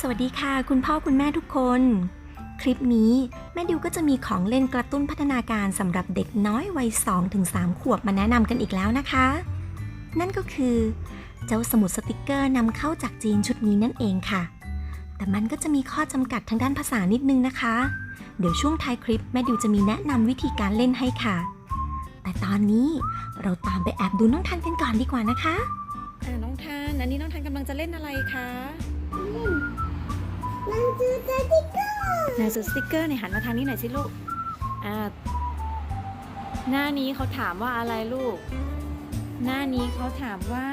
สวัสดีค่ะคุณพ่อคุณแม่ทุกคน คลิปนี้แม่ดิวก็จะมีของเล่นกระตุ้นพัฒนาการสำหรับเด็กน้อยวัย 2-3 ขวบมาแนะนำกันอีกแล้วนะคะ นั่นก็คือ เจ้าสมุดสติกเกอร์นำเข้าจากจีนชุดนี้นั่นเองค่ะ แต่มันก็จะมีข้อจำกัดทางด้านภาษานิดนึงนะคะ เดี๋ยวช่วงท้ายคลิปแม่ดิวจะมีแนะนำวิธีการเล่นให้ค่ะ แต่ตอนนี้เราตามไปแอบดูน้องทันกันก่อนดีกว่านะคะอ่าน้องทานอันนี้น้องทานกำลังจะเล่นอะไรคะมัน คือสติกเกอร์หนังสือสติกเกอร์เนี่ยหันมาทางนี้หน่อยสิลูก อ่า หน้านี้เขาถามว่าอะไรลูก หน้านี้เขาถามว่า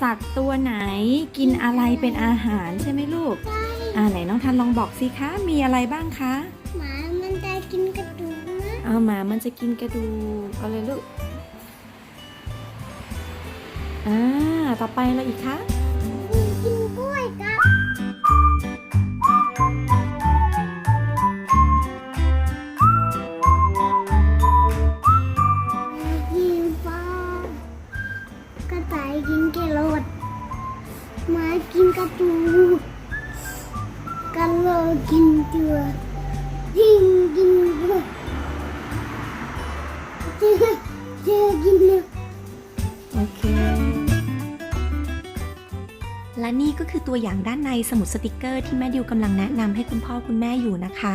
สัตว์ตัวไหนกินอะไรเป็นอาหารใช่ไหมลูก อ่าไหนน้องทันลองบอกสิคะ มีอะไรบ้างคะ หมามันจะกินกระดูกนะเอาหมามันจะกินกระดูกเอาเลยลูก อ่า ต่อไปอะไรอีกคะ กินแครอทหมากินกระดูกกระโหลกกินเจือลิงกินกล้วเจอเจอกินเนื้อโอเค และนี่ก็คือตัวอย่างด้านในสมุดสติกเกอร์ที่แม่ดิวกำลังแนะนำให้คุณพ่อคุณแม่อยู่นะคะ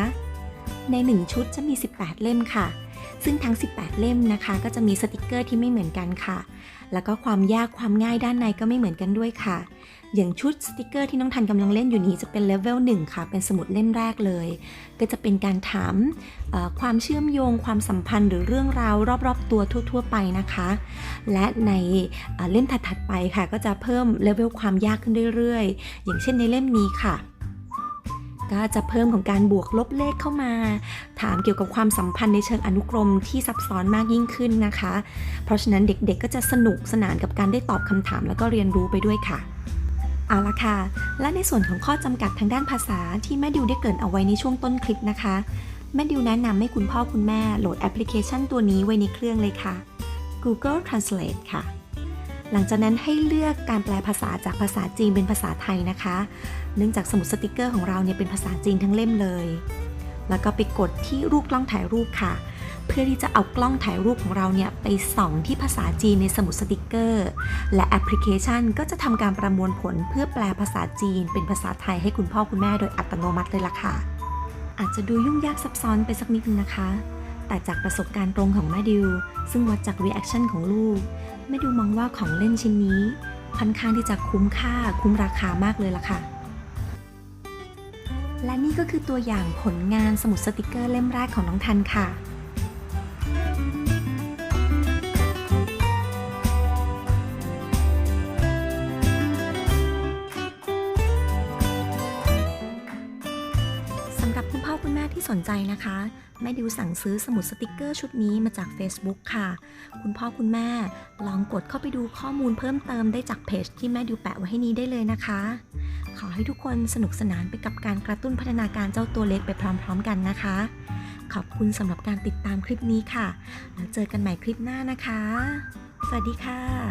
ใน1ชุดจะมี 18 เล่มค่ะ ซึ่งทั้ง 18 เล่มนะคะ ก็จะมีสติกเกอร์ที่ไม่เหมือนกันค่ะ แล้วก็ความยากความง่ายด้านในก็ไม่เหมือนกันด้วยค่ะ อย่างชุดสติกเกอร์ที่น้องทันกำลังเล่นอยู่นี้จะเป็นเลเวล1ค่ะ เป็นสมุดเล่มแรกเลย ก็จะเป็นการถามความเชื่อมโยง ความสัมพันธ์หรือเรื่องราวรอบๆ ตัวทั่ว ๆ ไปนะคะ และในเล่มถัดๆไปค่ะ ก็จะเพิ่มเลเวลความยากขึ้นเรื่อยๆ อย่างเช่นในเล่มนี้ค่ะ ก็จะเพิ่มของการบวกลบเลขเข้ามา ถามเกี่ยวกับความสัมพันธ์ในเชิงอนุกรมที่ซับซ้อนมากยิ่งขึ้นนะคะ เพราะฉะนั้นเด็กๆ ก็จะสนุกสนานกับการได้ตอบคำถามแล้วก็เรียนรู้ไปด้วยค่ะเอาละค่ะ และในส่วนของข้อจำกัดทางด้านภาษาที่แม่ดิวได้เกรินเอาไว้ในช่วงต้นคลิปนะคะ แม่ดิวแนะนำให้คุณพ่อคุณแม่โหลดแอปพลิเคชันตัวนี้ไว้ในเครื่องเลยค่ะ Google Translate ค่ะ หลังจากนั้นให้เลือกการแปลภาษาจากภาษาจีนเป็นภาษาไทยนะคะ เนื่องจากสมุดสติกเกอร์ของเราเนี่ยเป็นภาษาจีนทั้งเล่มเลย แล้วก็ไปกดที่รูปกล้องถ่ายรูปค่ะ เพื่อที่จะเอากล้องถ่ายรูปของเราเนี่ยไปส่องที่ภาษาจีนในสมุดสติกเกอร์ และแอปพลิเคชันก็จะทำการประมวลผลเพื่อแปลภาษาจีน เป็นภาษาไทยให้คุณพ่อคุณแม่โดยอัตโนมัติเลยล่ะค่ะ อาจจะดูยุ่งยากซับซ้อนไปสักนิดนึงนะคะ แต่จากประสบการณ์ตรงของแม่ดิว ซึ่งวัดจากรีแอคชั่นของลูก แม่ดิวมองว่าของเล่นชิ้นนี้ค่อนข้างที่จะคุ้มค่าคุ้มราคามากเลยล่ะค่ะ และนี่ก็คือตัวอย่างผลงานสมุดสติกเกอร์เล่มแรกของน้องทันค่ะ คุณพ่อคุณแม่ที่สนใจนะคะแม่ดิวสั่งซื้อสมุดสติกเกอร์ชุดนี้มาจาก Facebook ค่ะ คุณพ่อคุณแม่ลองกดเข้าไปดูข้อมูลเพิ่มเติมได้จากเพจที่แม่ดิวแปะไว้ให้นี้ได้เลยนะคะ ขอให้ทุกคนสนุกสนานไปกับการกระตุ้นพัฒนาการเจ้าตัวเล็กไปพร้อม ๆ กันนะคะ ขอบคุณสำหรับการติดตามคลิปนี้ค่ะ แล้วเจอกันใหม่คลิปหน้านะคะ สวัสดีค่ะ